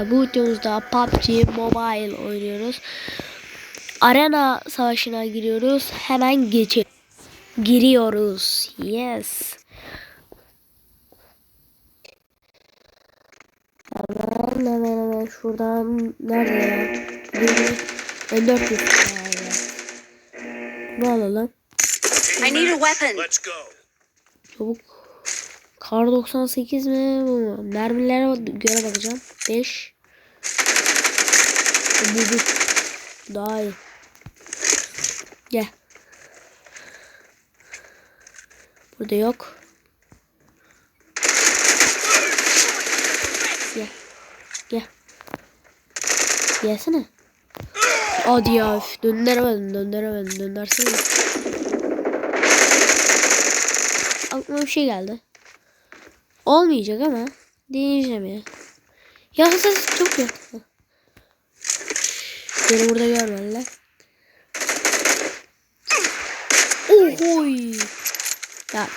Bu videomuzda PUBG Mobile oynuyoruz. Arena savaşına giriyoruz. Hemen geçelim. Giriyoruz. Yes. Hemen hemen hemen şuradan nerede ya? M400 ya. Ne alalım? I need a weapon. Let's go. Çabuk. Kar 98 mi? Mermilere göre bakacağım. 5. Bu bu. Daha iyi. Gel. Burada yok. Gel. Gel. Gelsene. Hadi ya. üf, Döndüremedim. Döndüremedim. Döndürsene. aklıma bir şey geldi. Olmayacak ama deneyeceğim ya. Ya ses çok yakın. Beni burada görmediler. Ohoy. Ya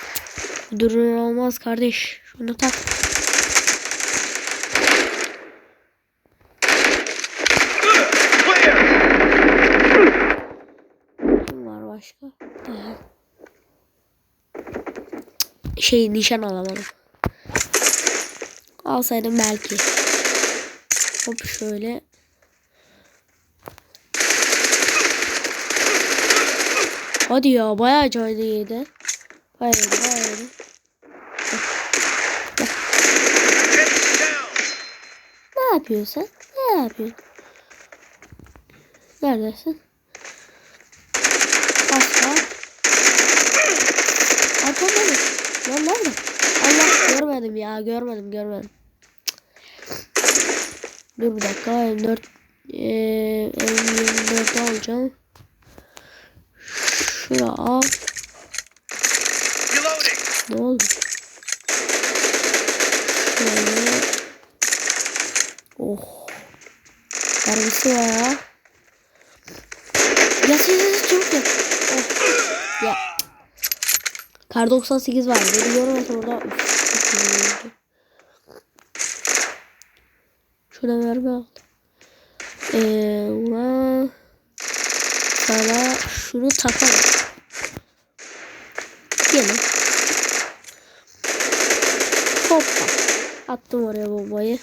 durun olmaz kardeş. Şunu tak. Var başka? Şey nişan alamadım. Alsaydım belki. Hop şöyle. Hadi ya bayağı canlı yedi. Bayağı yedi. Ne yapıyorsun? Ne yapıyorsun? Neredesin? Asla. Mı? Lan nerede? Allah görmedim ya görmedim görmedim. Dur bir dakika M4 eee M24 alacağım. Şunu al. Ne oldu? Şöyle. Oh. Harbisi var ya. Ya siz çok ya. Oh. Ya. Kar 98 var. Görmese orada. Üf. Şuna verme al. Eee buna sana şunu takalım. Gelin. Hoppa. Attım oraya bombayı.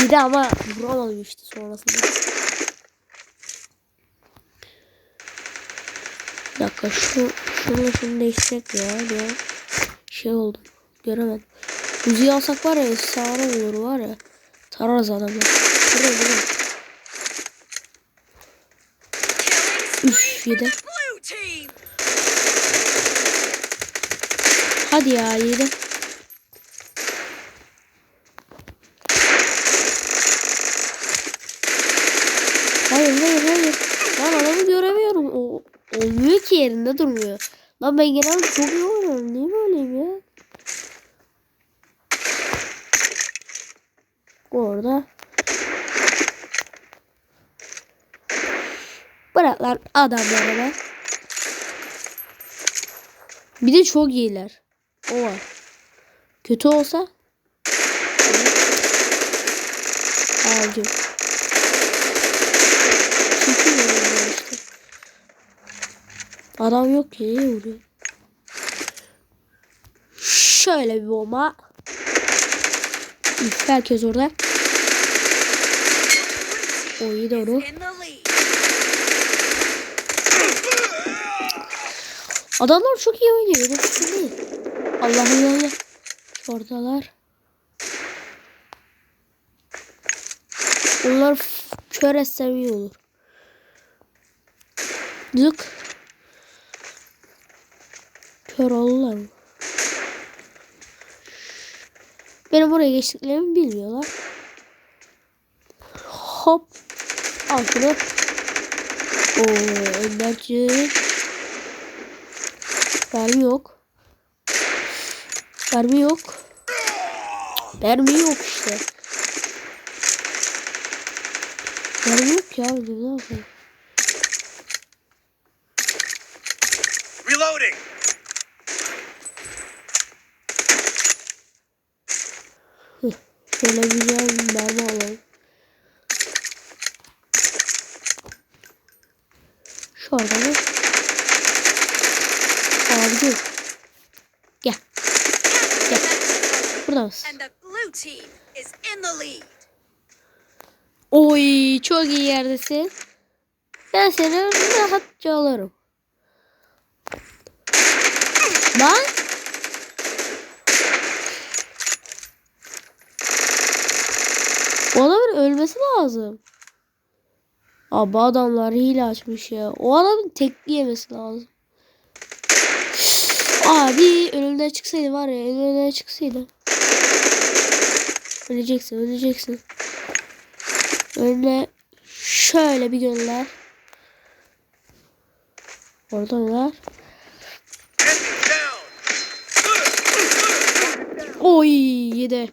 Yedi ama vuramadım işte sonrasında. Dakika şu şunu şunu değiştirecek ya. ya. Şey oldu. Göremedim. Uzi'yi alsak var ya efsane olur var ya. Tararız adamı. Buraya buraya. Üf yedi. Hadi ya yedi. Hayır hayır hayır. Lan adamı göremiyorum. O olmuyor yerinde durmuyor. Lan ben genelde çok iyi oynuyorum. Niye böyleyim ya? Orada. Bırak lan adamları be. Bir de çok iyiler. O var. Kötü olsa alacağım. Çünkü vuruyor işte. Adam yok ki iyi vuruyor. Şöyle bir bomba. Herkes orada. O iyi lead. Adamlar çok iyi oynuyor. Allah'ım Allah. Oradalar. Onlar kör etsem iyi olur. Zık. Kör olurlar mı? Benim oraya geçtiklerimi bilmiyorlar. Hop. Al şunu. Oo, Enderci. Mermi yok. Mermi yok. Mermi yok işte. Mermi yok ya. Ne yapayım? Şöyle güzel bir mermi alalım. Şu arada mı? Abi dur. Gel. Gel. Burada mısın? Oy çok iyi yerdesin. Ben seni rahatça alırım. Lan. O ölmesi lazım. Abi adamlar hile açmış ya. O adamın tekli yemesi lazım. Abi önümden çıksaydı var ya önümden çıksaydı. Öleceksin öleceksin. Önüne şöyle bir gönder. Orada var. Enemy down. Oy yedi.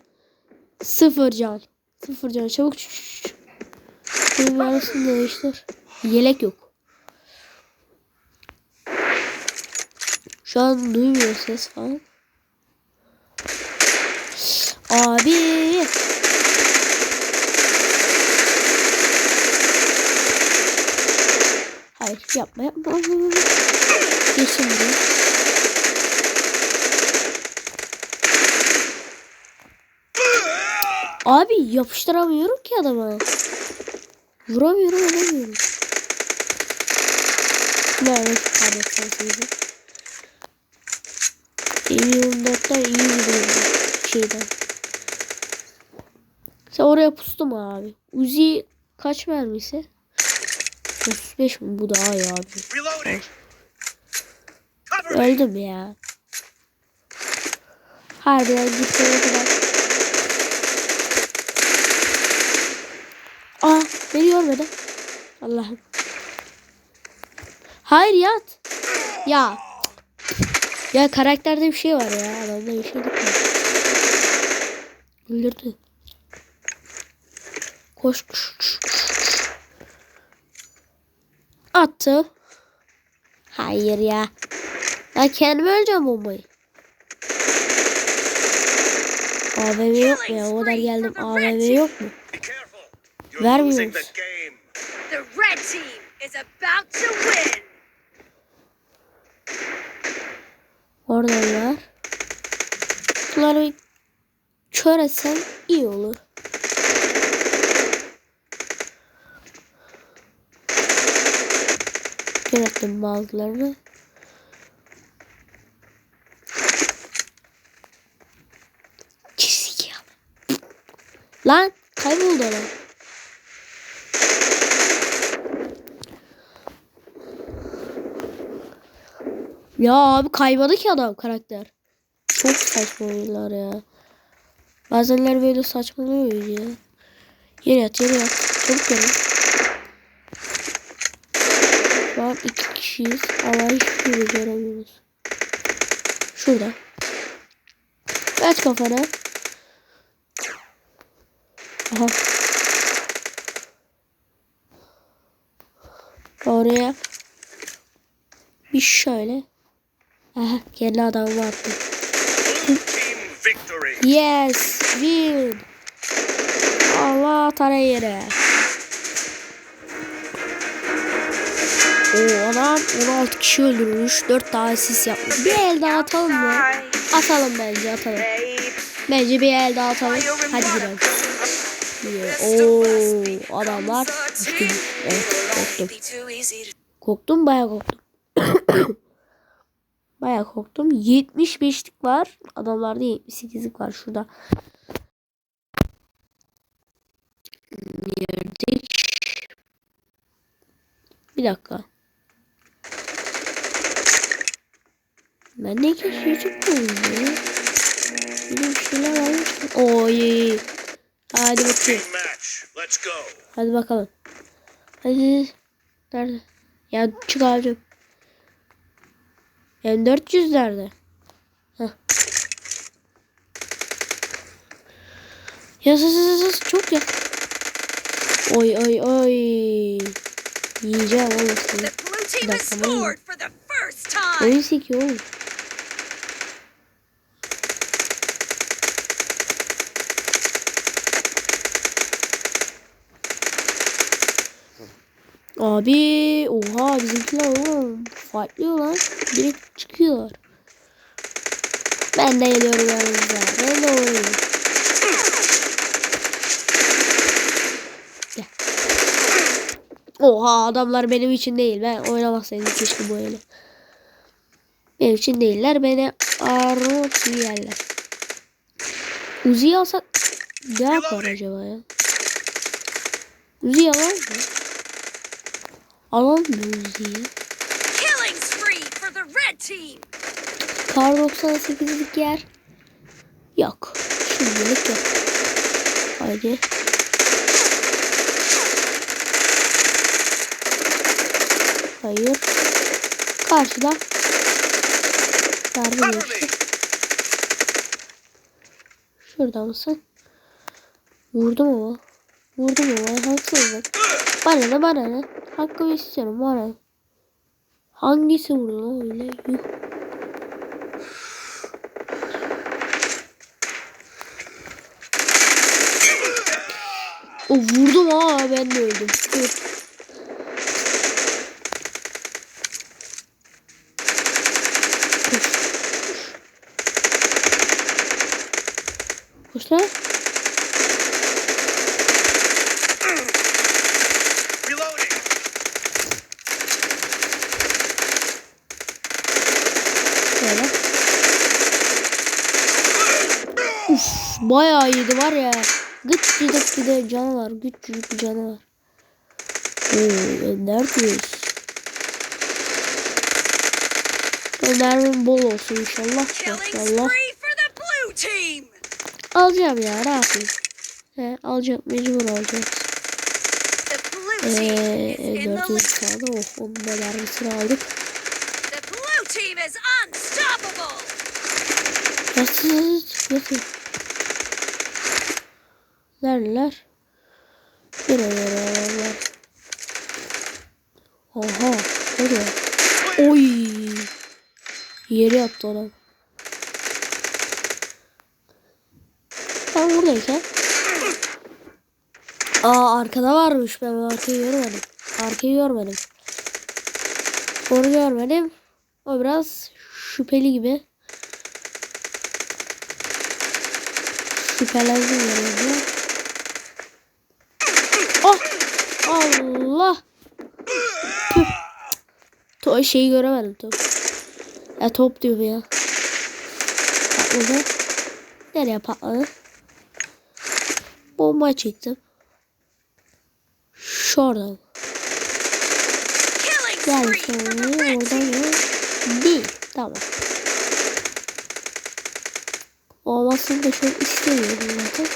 Sıfır can. Sıfır can. Çabuk. Bunun arasını değiştir. Yelek yok. Şu an duymuyor ses falan. Abi. Hayır yapma yapma. Geç şimdi. Abi yapıştıramıyorum ki adama. Vuramıyorum edemiyorum. Nerede kaybetsen şimdi. M24'ten iyi vuruyorum şeyden. Sen oraya pustu mu abi? Uzi kaç mermisi? 35 mi? Bu daha iyi abi. Öldüm ya. Harbiden gitmeye kadar. Aa beni görmedi. Allah'ım. Hayır yat. Ya. Ya karakterde bir şey var ya. Adamda bir şey yok. Öldürdü. Koş. Attı. Hayır ya. Ya kendime öleceğim bombayı. AVM yok mu ya? O kadar geldim. AVM yok mu? Vermiyoruz. the red team is about to win. Oradan var. Bunları kör etsen iyi olur. Kör ettim bazılarını. Lan kayboldu adam. Ya abi kayboldu ki adam karakter. Çok saçma oyunlar ya. Bazenler böyle saçmalıyor ya. Yere yat yere yat. Çabuk gelin. Şu an iki kişiyiz ama hiçbir şey göremiyoruz. Şurada. Aç kafana. Aha. Oraya. Bir şöyle. Aha kendi adamı attı. Blue team victory. Yes, win. Allah tara yere. O adam 16 kişi öldürmüş. 4 daha asist yapmış. Bir el daha atalım mı? Atalım bence atalım. Bence bir el daha atalım. Hadi gidelim. Oo, adamlar. Evet, korktum. Korktum bayağı korktum. bayağı korktum. 75'lik var. Adamlarda 78'lik var şurada. Yerdik. Bir dakika. Ben geçecek miyim ya? Bir şeyler almıştım. Oy. Hadi bakayım. Hadi bakalım. Hadi. Nerede? Ya çık abicim. Yani 400 nerede? Heh. Yas yas yas yas çok ya. Oy oy oy. Yiyeceğim oğlum seni. Time. Oyun sekiyor oğlum. Abi oha bizimkiler oğlum fightlıyor lan. Direkt çıkıyorlar. Ben de geliyorum yanınıza. Ben de oynuyorum. Gel. Oha adamlar benim için değil. Ben oynamasaydım keşke bu oyunu. Benim için değiller. Beni arot yerler. Uzi'yi alsak ne yapar acaba ya? Uzi'yi alalım mı? Alalım mı Uzi'yi? Killing spree for the red team. Kar 98'lik yer. Yok. Şimdilik yok. Haydi. Hayır. Karşıda. Darbe geçti. Şurada mısın? Vurdum ama. Vurdum ama. Haksızlık. Bana ne bana ne. Hakkımı istiyorum bana. ne? Hangisi vurdu lan öyle? Yuh. O vurdum ha ben de öldüm. Dur. Koş. Lan. Bayağı iyiydi var ya. Gıt gıdık bir de canı var. Güçlük bir canı var. Oo, neredeyiz? Önerim bol olsun inşallah. Team. Alacağım ya yapayım? He, alacağım mecbur alacağım. Eee is in the 400 lead. kaldı. Oh onun da mermisini aldık. The blue Neredeler? Neredeler? Oha. Nereye? Oy. Yeri yaptı adam. Ben buradayken. Aa arkada varmış. Ben arkayı görmedim. Arkayı görmedim. Onu görmedim. O biraz şüpheli gibi. Şüphelendim yani. Allah! Tüh. To şeyi göremedim top. Ya top diyorum ya. Patladı. Nereye patladı? Bomba çektim. Şuradan. Gel red oradan ya. Değil. Tamam. Olmasını da çok istemiyorum zaten.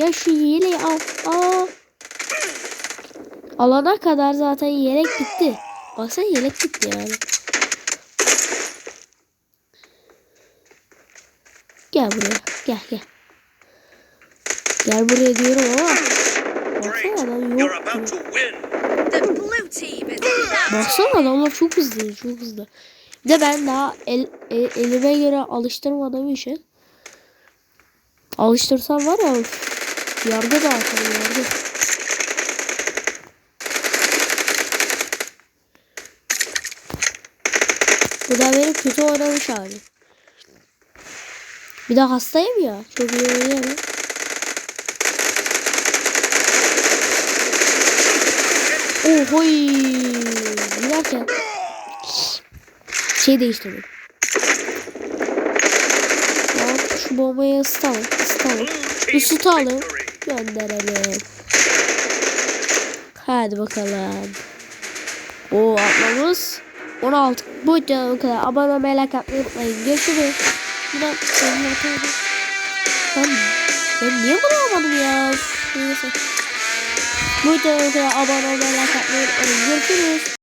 Ya şu yeleği al. Aa. Alana kadar zaten yelek bitti. Baksana yelek bitti yani. Gel buraya. Gel gel. Gel buraya diyorum ama. Baksana adam yok. Baksana adamlar çok hızlı, çok hızlı. Bir de ben daha el, el- elime göre alıştırmadığım için alıştırsam var ya yargı dağıtırım yargı. Bu da benim kötü oynamış hali. Bir de hastayım ya. Çok iyi oynayamam. Ohoy. Giderken şey değiştirdim. Şu bombayı ısıtalım. Isıtalım. Isıtalım. Gönderelim. Hadi bakalım. O atmamız 16. Bu videoda kadar. Abone olmayı, like atmayı unutmayın. Görüşürüz. Ben, ben, ben, niye bunu almadım ya? Neyse. Bu videoda. Abone olmayı, like atmayı unutmayın. Görüşürüz.